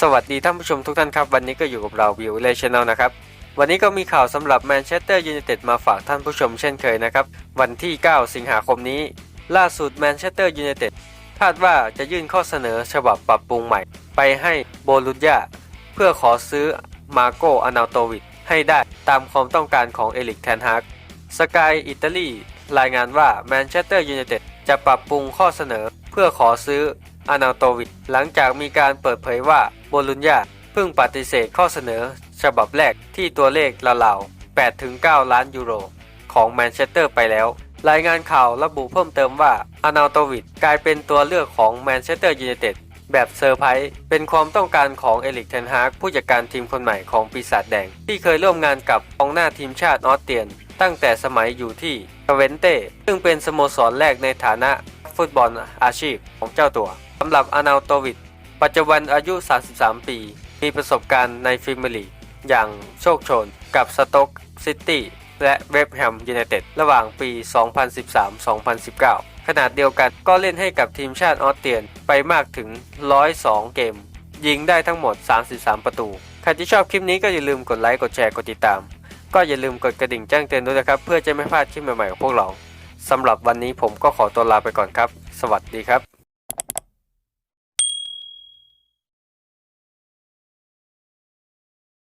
สวัสดีท่านผู้ชมทุกท่านครับ วันนี้ก็อยู่กับเราวิวเลชแนลนะครับ วันนี้ก็มีข่าวสำหรับแมนเชสเตอร์ยูไนเต็ดมาฝากท่านผู้ชมเช่นเคยนะครับ วันที่ 9 สิงหาคมนี้ ล่าสุดแมนเชสเตอร์ยูไนเต็ดคาดว่าจะยื่นข้อเสนอฉบับปรับปรุงใหม่ ไปให้โบลุญญาเพื่อขอซื้อมาโกอานาโตวิชให้ได้ตามความต้องการของเอลิกแทนฮากสกายอิตาลีรายงานว่าแมนเชสเตอร์ยูไนเต็ดจะปรับปรุงข้อเสนอเพื่อขอซื้อ อานาโตวิชหลังจากมีการเปิดเผยว่าโบลุญญาเพิ่งปฏิเสธข้อเสนอ ฉบับแรกที่ตัวเลขราวๆ8-9 ล้านยูโร ของแมนเชสเตอร์ไปแล้ว รายงานข่าวระบุเพิ่มเติมว่าอานาโตวิชกลายเป็นตัวเลือกของแมนเชสเตอร์ยูไนเต็ดแบบเซอร์ไพรส์เป็นความต้องการของเอลิกเทนฮากผู้จัดการทีมคนใหม่ของปีศาจแดง ที่เคยร่วมงานกับกองหน้าทีมชาติออสเตรียน ตั้งแต่สมัยอยู่ที่คาเวนเต้ซึ่งเป็นสโมสรแรกในฐานะฟุตบอลอาชีพของเจ้าตัวำหรับอานาโตวิชปัจจุบันอายุ 33 ปี มีประสบการณ์ในพรีเมียร์ลีอย่างโชคโชนกับสต็อกซิตี้และเวฟแฮมยูไนเต็ดระหว่างปี 2013-2019 ขนาดเดียวกันก็เล่นให้กับทีมชาติออสเตรียนไปมากถึง 102 เกม ยิงได้ทั้งหมด 33 ประตู ใครที่ชอบคลิปนี้ก็อย่าลืมกดไลค์ กดแชร์ กดติดตาม ก็อย่าลืมกดกระดิ่งแจ้งเตือนด้วยนะครับ เพื่อจะไม่พลาดคลิปใหม่ๆของพวกเราสำหรับวันนี้ผมก็ขอตัวลาไปก่อนครับ สวัสดีครับ